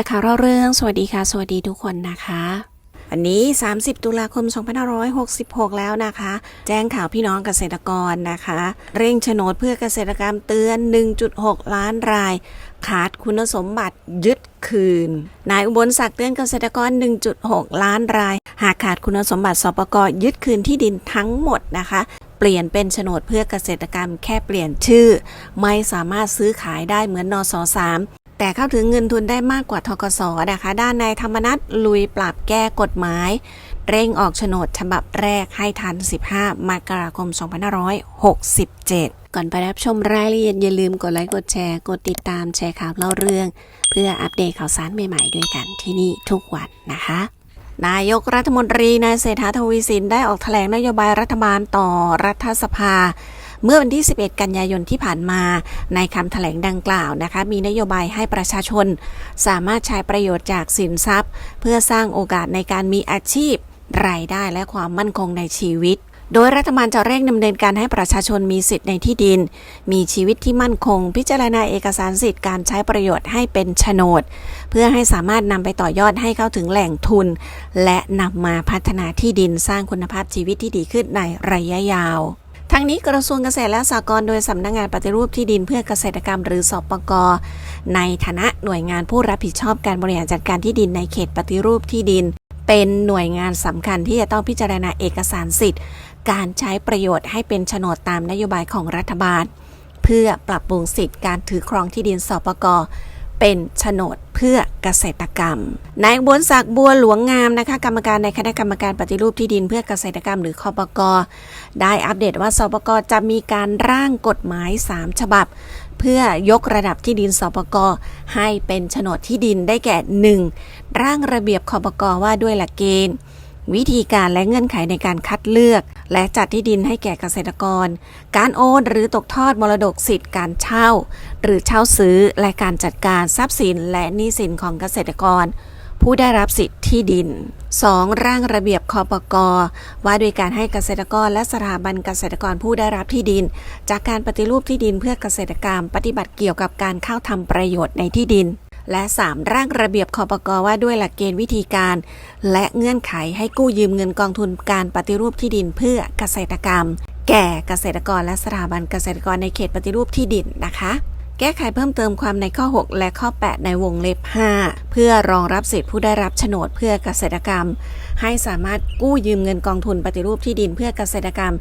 ร์ข่าวเล่าเรื่อง สวัสดีค่ะ สวัสดีทุกคนนะคะ วันนี้ 30 ตุลาคม 2566 แล้วนะคะ แจ้งข่าวพี่น้องเกษตรกรนะคะ เร่งโฉนดเพื่อเกษตรกรรมเตือน 1.6 ล้านราย ขาดคุณสมบัติยึดคืน นายอุบลศักดิ์เตือนเกษตรกร 1.6 ล้านราย หากขาดคุณสมบัติสปกยึดคืนที่ดินทั้งหมดนะคะเปลี่ยนเป็นโฉนดเพื่อเกษตรกรรมแค่เปลี่ยนชื่อ ไม่สามารถซื้อขายได้เหมือนนสสาม แต่เข้าถึงเงินทุนได้มากกว่าทกสนะคะ ด้านนายธรรมนัฐลุยปรับแก้กฎหมาย เร่งออกโฉนดฉบับแรกให้ทัน 15 มกราคม 2567 ก่อนไปรับชมรายละเอียดอย่าลืมกดไลค์กดแชร์กดติดตามแชร์ข่าวเล่าเรื่อง เพื่ออัปเดตข่าวสารใหม่ๆด้วยกันที่นี่ทุกวันนะคะนายกรัฐมนตรีนายเศรษฐาทวีสินได้ออกแถลงนโยบายรัฐบาลต่อรัฐสภา เมื่อวันที่ 11 กันยายนที่ผ่านมา ในคำแถลงดังกล่าวนะคะ มีนโยบายให้ประชาชน สามารถใช้ประโยชน์จากสินทรัพย์ เพื่อสร้างโอกาสในการมีอาชีพ รายได้และความมั่นคงในชีวิตโดยรัฐบาลจะเร่งดำเนินการให้ประชาชนมีสิทธิ์ในที่ดิน มีชีวิตที่มั่นคง พิจารณาเอกสารสิทธิ์การใช้ประโยชน์ให้เป็นโฉนด เพื่อให้สามารถนำไปต่อยอดให้เข้าถึงแหล่งทุน และนำมาพัฒนาที่ดินสร้างคุณภาพชีวิตที่ดีขึ้นในระยะยาว ทั้งนี้กระทรวงเกษตรและสหกรณ์โดยสำนักงานปฏิรูปที่ดินเพื่อเกษตรกรรมหรือสปกในฐานะหน่วยงานผู้รับผิดชอบการบริหารจัดการที่ดินในเขตปฏิรูปที่ดิน เป็นหน่วยงานสำคัญที่จะต้องพิจารณาเอกสารสิทธิ์ การใช้ประโยชน์ให้เป็นโฉนดตามนโยบายของรัฐบาล เพื่อปรับปรุงสิทธิ์การถือครองที่ดินสปก เป็นโฉนดเพื่อเกษตรกรรม นายอุบนศักดิ์บัวหลวงงามนะคะกรรมการในคณะกรรมการปฏิรูปที่ดินเพื่อเกษตรกรรม หรือคอปกได้อัปเดตว่าสปกจะมีการร่างกฎหมาย 3 ฉบับ เพื่อยกระดับที่ดินสปกให้เป็นโฉนดที่ดินได้แก่ 1. ร่างระเบียบคอปกว่าด้วยหลักเกณฑ์ วิธีการและเงื่อนไขในการคัดเลือก และจัดที่ดินให้แก่เกษตรกร การโอนหรือตกทอดมรดกสิทธิ์การเช่า หรือเช่าซื้อและการจัดการทรัพย์สินและหนี้สินของเกษตรกร ผู้ได้รับสิทธิ์ที่ดิน 2. ร่างระเบียบคอปกว่าด้วยการให้เกษตรกรและสถาบันเกษตรกรผู้ได้รับที่ดิน จากการปฏิรูปที่ดินเพื่อเกษตรกรรม ปฏิบัติเกี่ยวกับการเข้าทำประโยชน์ในที่ดิน และ 3. ร่างระเบียบคอปกอว่าด้วยหลักเกณฑ์วิธีการ และเงื่อนไขให้กู้ยืมเงินกองทุนการปฏิรูปที่ดินเพื่อเกษตรกรรม แก่เกษตรกรและสถาบันเกษตรกรในเขตปฏิรูปที่ดินนะคะแก้ไขเพิ่มเติมความในข้อ 6 และข้อ 8 ในวงเล็บ 5 เพื่อรองรับสิทธิผู้ได้รับโฉนดเพื่อเกษตรกรรม ให้สามารถกู้ยืมเงินกองทุนปฏิรูปที่ดินเพื่อเกษตรกรรม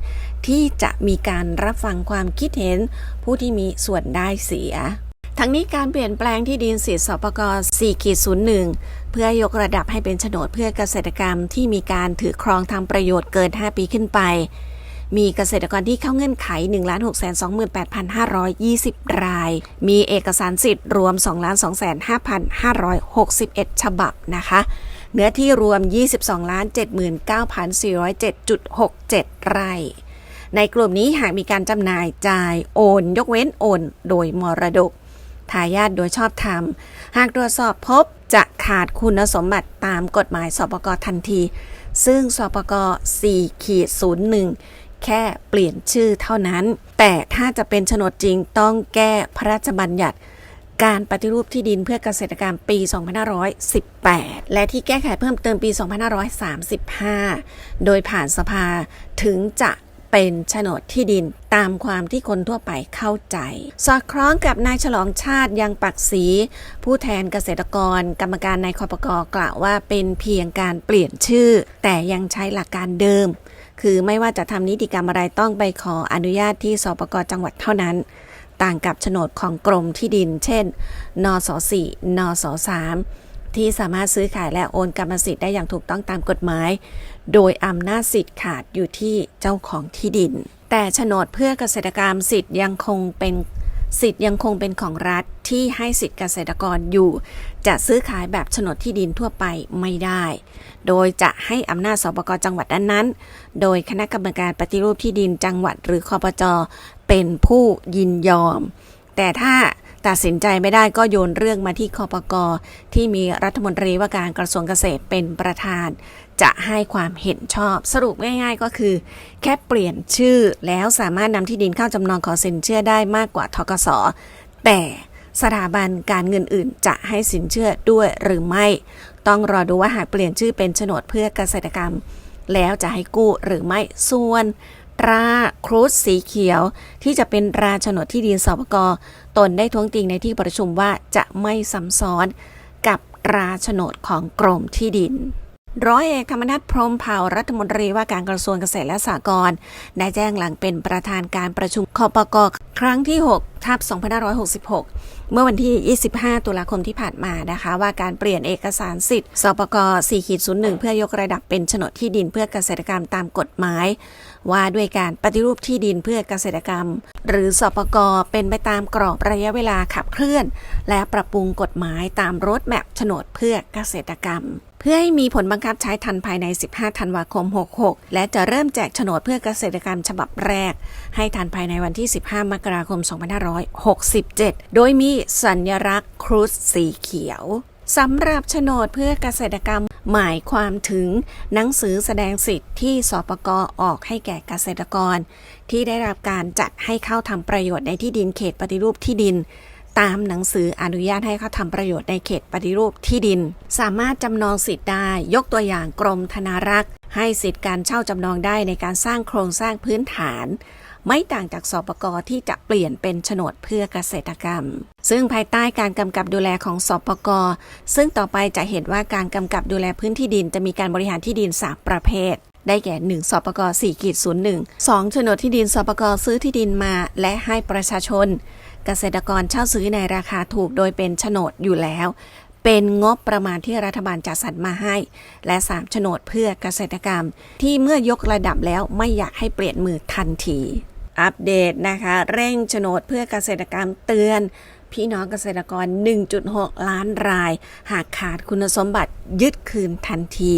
ที่จะมีการรับฟังความคิดเห็น ผู้ที่มีส่วนได้เสีย ทั้งนี้การเปลี่ยนแปลงที่ดินสิทธิสปก4.01 เพื่อยกระดับให้เป็นโฉนดเพื่อเกษตรกรรมที่มีการถือครองทำประโยชน์เกิน 5 ปีขึ้นไป มีเกษตรกรที่เข้าเงื่อนไข 1,628,520 ราย มีเอกสารสิทธิ์รวม 2,255,561 ฉบับนะคะ เนื้อที่รวม 22,79,407.67 ไร่ในกลุ่มนี้หากมีการจำหน่ายจ่ายโอน ยกเว้นโอน โดยมรดก ทายาทโดยชอบธรรม หากตรวจสอบพบจะขาดคุณสมบัติตามกฎหมายสปกทันที ซึ่งสปก4ขีด01 แค่เปลี่ยนชื่อเท่านั้น แต่ถ้าจะเป็นโฉนดจริงต้องแก้พระราชบัญญัติการปฏิรูปที่ดินเพื่อเกษตรกรรมปี 2518 และที่แก้ไขเพิ่มเติมปี 2535 โดยผ่านสภาถึงจะ เป็นโฉนดที่ดินตามความที่คนทั่วไปเข้าใจ สอดคล้องกับนายฉลองชาติยังปักศรีผู้แทนเกษตรกร กรรมการในคอปกกล่าวว่าเป็นเพียงการเปลี่ยนชื่อ แต่ยังใช้หลักการเดิม คือไม่ว่าจะทำนิติกรรมอะไรต้องไปขออนุญาตที่สปกจังหวัดเท่านั้น ต่างกับโฉนดของกรมที่ดิน เช่น นส 4 นส 3 ที่สามารถซื้อขายและโอนกรรมสิทธิ์ได้อย่างถูกต้องตามกฎหมาย โดยอำนาจสิทธิ์ขาดอยู่ที่เจ้าของที่ดิน แต่โฉนดเพื่อเกษตรกรรมสิทธิ์ยังคงเป็นสิทธิ์ยังคงเป็นของรัฐที่ให้สิทธิ์เกษตรกรอยู่ จะซื้อขายแบบโฉนดที่ดินทั่วไปไม่ได้ โดยจะให้อำนาจสปกจังหวัดนั้นๆ โดยคณะกรรมการปฏิรูปที่ดินจังหวัดหรือคอปจเป็นผู้ยินยอม แต่ถ้า ตัดสินใจไม่ได้ก็โยนเรื่องมาที่คอปกที่มีรัฐมนตรีว่าการกระทรวงเกษตรเป็นประธาน จะให้ความเห็นชอบ สรุปง่ายๆก็คือ แค่เปลี่ยนชื่อแล้วสามารถนำที่ดินเข้าจำนองขอสินเชื่อได้มากกว่าทกสแต่สถาบันการเงินอื่นจะให้สินเชื่อด้วยหรือไม่ ต้องรอดูว่าหากเปลี่ยนชื่อเป็นโฉนดเพื่อเกษตรกรรม แล้วจะให้กู้หรือไม่ส่วน ราครุฑสีเขียว ที่จะเป็นราโฉนดที่ดินสปกตนได้ท้วงติงในที่ประชุมว่าจะไม่ซ้ำซ้อนกับราโฉนดของกรมที่ดิน ร้อยเอกธรรมนัฐพรมเผ่ารัฐมนตรีว่าการกระทรวงเกษตรและสหกรณ์ได้แจ้งหลังเป็นประธานการประชุมคปกครั้งที่ 6 ทับ2566 เมื่อวันที่ 25 ตุลาคมที่ผ่านมานะคะ ว่าการเปลี่ยนเอกสารสิทธิ์สปก4.01 เพื่อยกระดับเป็นโฉนดที่ดินเพื่อเกษตรกรรมตามกฎหมาย ว่าด้วยการปฏิรูปที่ดินเพื่อเกษตรกรรม หรือสปกเป็นไปตามกรอบระยะเวลาขับเคลื่อน และปรับปรุงกฎหมายตามรถแมพโฉนดเพื่อเกษตรกรรมเพื่อให้มีผลบังคับใช้ทันภายใน 15 ธันวาคม 66 และจะเริ่มแจกโฉนดเพื่อเกษตรกรรมฉบับแรก ให้ทันภายในวันที่ 15 มกราคม2567 โดยมีสัญลักษณ์ครุฑสีเขียวสำหรับโฉนดเพื่อเกษตรกรรมหมายความถึงหนังสือแสดงสิทธิ์ที่สปกออกให้แก่เกษตรกร ที่ได้รับการจัดให้เข้าทำประโยชน์ในที่ดินเขตปฏิรูปที่ดิน ตามหนังสืออนุญาตให้เขาทำประโยชน์ในเขตปฏิรูปที่ดิน สามารถจำนองสิทธิ์ได้ยกตัวอย่างกรมธนารักษ์ ให้สิทธิ์การเช่าจำนองได้ในการสร้างโครงสร้างพื้นฐาน ไม่ต่างจากสปกที่จะเปลี่ยนเป็นโฉนดเพื่อเกษตรกรรม ซึ่งภายใต้การกำกับดูแลของสปกซึ่งต่อไปจะเห็นว่าการกำกับดูแลพื้นที่ดินจะมีการบริหารที่ดิน3ประเภทได้แก่ 1 สปก4กีด01 2โฉนดที่ดิน สปกซื้อที่ดินมา และให้ประชาชน เกษตรกรเช่าซื้อในราคาถูกโดยเป็นโฉนดอยู่แล้ว เป็นงบประมาณที่รัฐบาลจัดสรรมาให้ และ3โฉนดเพื่อเกษตรกรรม ที่เมื่อยกระดับแล้วไม่อยากให้เปลี่ยนมือทันที อัปเดตนะคะ เร่งโฉนดเพื่อเกษตรกรรมเตือน พี่น้องเกษตรกร 1.6 ล้านราย หากขาดคุณสมบัติยึดคืนทันที